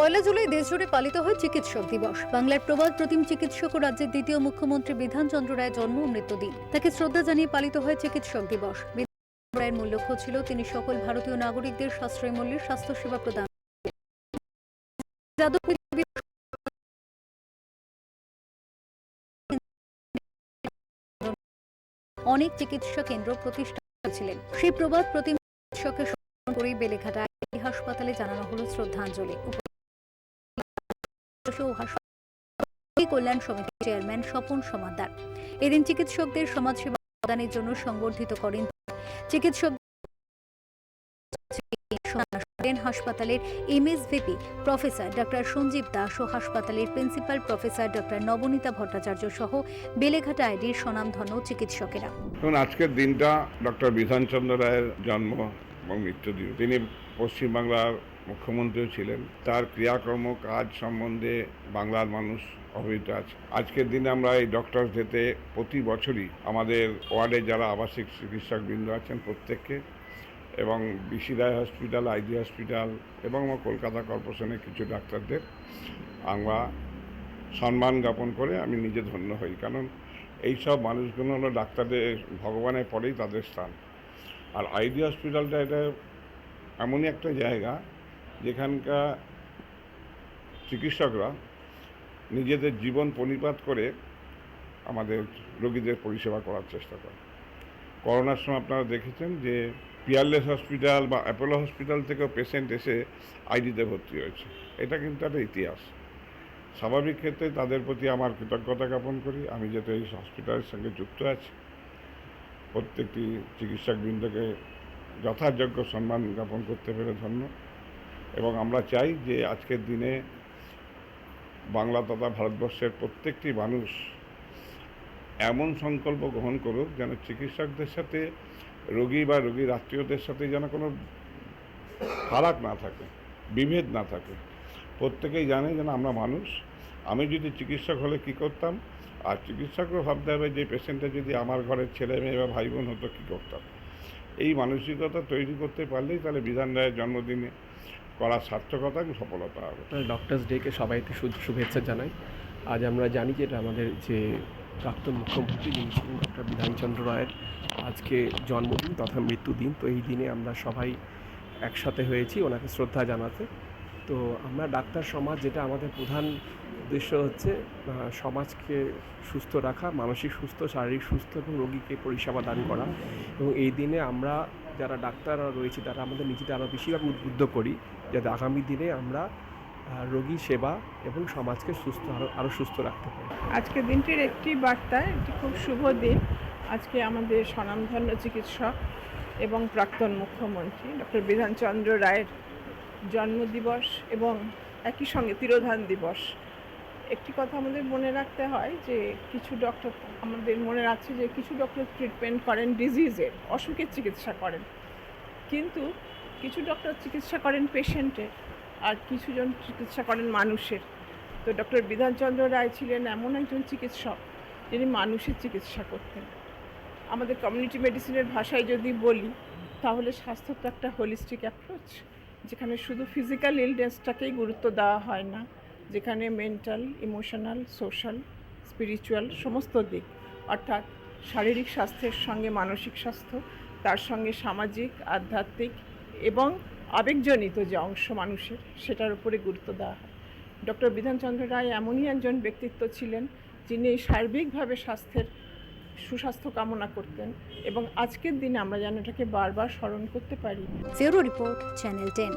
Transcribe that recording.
পয়লা জুলাই দেশজুড়ে পালিত হয় চিকিৎসক দিবস। বাংলার প্রবাদ প্রতিম চিকিৎসক ও রাজ্যের দ্বিতীয় মুখ্যমন্ত্রী বিধানচন্দ্র রায়ের জন্ম ও মৃত্যুদিন তাকে শ্রদ্ধা জানিয়ে পালিত হয় চিকিৎসক দিবস। রায়ের মূল লক্ষ্য ছিল তিনি সকল ভারতীয় নাগরিকদের সাশ্রয় মূল্যে স্বাস্থ্যসেবা প্রদান। অনেক চিকিৎসা কেন্দ্র প্রতিষ্ঠা করেছিলেন। সেই প্রবাদ প্রতিম চিকিৎসকের স্মরণ করেই বেলেঘাটা হাসপাতালে জানানো হলো শ্রদ্ধাঞ্জলি। কল্যাণ সমিতির চেয়ারম্যান স্বপন সমাদ্দার এদিন চিকিৎসকদের সমাজসেবা প্রদানের জন্য সংবর্ধিত করেন চিকিৎসক হাসপাতালের MSVP professor doctor Sanjib Das ও হাসপাতালের principal professor doctor Nabanita Bhattacharya সহ বেলেঘাটা আইডির স্বনামধন্য চিকিৎসকেরা। এখন আজকের দিনটা ডক্টর বিধানচন্দ্র রায়ের জন্ম এবং মৃত্যুদিন। তিনি পশ্চিমবাংলার মুখ্যমন্ত্রীও ছিলেন। তার ক্রিয়াকর্ম কাজ সম্বন্ধে বাংলার মানুষ অবহিত আছে। আজকের দিনে আমরা এই ডক্টর ডেতে প্রতি বছরই আমাদের ওয়ার্ডে যারা আবাসিক চিকিৎসকবৃন্দ আছেন প্রত্যেককে এবং BC Roy hospital ID hospital এবং আমার কলকাতা কর্পোরেশনের কিছু ডাক্তারদের আমরা সম্মান জ্ঞাপন করে আমি নিজে ধন্য হই। কারণ এই সব মানুষগুলো হলো ডাক্তারদের ভগবানের পরেই তাদের স্থান। আর আইডি হসপিটালটা এটা এমনই একটা জায়গা যেখানকার চিকিৎসকরা নিজেদের জীবন পরিপাত করে আমাদের রোগীদের পরিষেবা করার চেষ্টা করে। করোনার সময় আপনারা দেখেছেন যে পিয়ারলেস হসপিটাল বা অ্যাপোলো হসপিটাল থেকেও পেশেন্ট এসে আইডিতে ভর্তি হয়েছে। এটা কিন্তু একটা ইতিহাস। স্বাভাবিক ক্ষেত্রে তাদের প্রতি আমার কৃতজ্ঞতা জ্ঞাপন করি। আমি যেহেতু এই হসপিটালের সঙ্গে যুক্ত আছি, প্রত্যেকটি চিকিৎসকবৃন্দকে যথাযোগ্য সম্মান জ্ঞাপন করতে পেরে ধন্য। এবং আমরা চাই যে আজকের দিনে বাংলা তথা ভারতবর্ষের প্রত্যেকটি মানুষ এমন সংকল্প গ্রহণ করুক যেন চিকিৎসকদের সাথে, রোগী বা রোগীর আত্মীয়দের সাথে যেন কোনো ফারাক না থাকে, বিভেদ না থাকে। প্রত্যেকেই জানে যেন আমরা মানুষ। আমি যদি চিকিৎসক হলে কি করতাম? আর চিকিৎসকও ভাবতে হবে যে পেশেন্টটা যদি আমার ঘরের ছেলে মেয়ে বা ভাই বোন হতো, কী করতাম? এই মানসিকতা তৈরি করতে পারলেই তাহলে বিধান রায়ের জন্মদিনে করা সার্থকতা এবং সফলতা হবে। ডক্টরস ডেকে সবাইকে শুভেচ্ছা জানাই। আজ আমরা জানি যে এটা আমাদের যে প্রাক্তন মুখ্যমন্ত্রী যিনি ছিলেন ডক্টর বিধানচন্দ্র রায়ের আজকে জন্মদিন তথা মৃত্যুদিন। তো এই দিনে আমরা সবাই একসাথে হয়েছি, ওনাকে শ্রদ্ধা জানাতে। তো আমরা ডাক্তার সমাজ যেটা আমাদের প্রধান উদ্দেশ্য হচ্ছে সমাজকে সুস্থ রাখা, মানসিক সুস্থ, শারীরিক সুস্থ এবং রোগীকে পরিষেবা দান করা। এবং এই দিনে আমরা যারা ডাক্তাররা রয়েছে, তারা আমাদের নিজেদের আরও বেশিরভাগ উদ্বুদ্ধ করি, যাতে আগামী দিনে আমরা রোগী সেবা এবং সমাজকে সুস্থ আরও আরও সুস্থ রাখতে পারি। আজকের দিনটির একটি বার্তা, একটি খুব শুভ দিন। আজকে আমাদের স্বনামধন্য চিকিৎসক এবং প্রাক্তন মুখ্যমন্ত্রী ডক্টর বিধানচন্দ্র রায়ের জন্মদিবস এবং একই সঙ্গে তিরোধান দিবস। একটি কথা আমাদের মনে রাখতে হয় যে কিছু ডক্টর আমাদের মনে রাখছে যে কিছু ডক্টর ট্রিটমেন্ট করেন ডিজিজের অসুখের চিকিৎসা করেন। কিন্তু কিছু ডক্টর চিকিৎসা করেন পেশেন্টের আর কিছুজন চিকিৎসা করেন মানুষের। তো ডক্টর বিধানচন্দ্র রায় ছিলেন এমন একজন চিকিৎসক যিনি মানুষের চিকিৎসা করতেন। আমাদের কমিউনিটি মেডিসিনের ভাষায় যদি বলি, তাহলে স্বাস্থ্য তো একটা হোলিস্টিক অ্যাপ্রোচ যেখানে শুধু ফিজিক্যাল ইলনেসটাকেই গুরুত্ব দেওয়া হয় না। যেখানে মেন্টাল, ইমোশনাল, সোশ্যাল, স্পিরিচুয়াল সমস্ত দিক, অর্থাৎ শারীরিক স্বাস্থ্যের সঙ্গে মানসিক স্বাস্থ্য, তার সঙ্গে সামাজিক, আধ্যাত্মিক এবং আবেগজনিত যে অংশ মানুষের, সেটার উপরে গুরুত্ব দেওয়া হয়। ডক্টর বিধানচন্দ্র রায় এমনই একজন ব্যক্তিত্ব ছিলেন যিনি সার্বিকভাবে স্বাস্থ্যের সুস্বাস্থ্য কামনা করতেন এবং আজকের দিনে আমরা যেন এটাকে বারবার স্মরণ করতে পারি। Report, channel ten.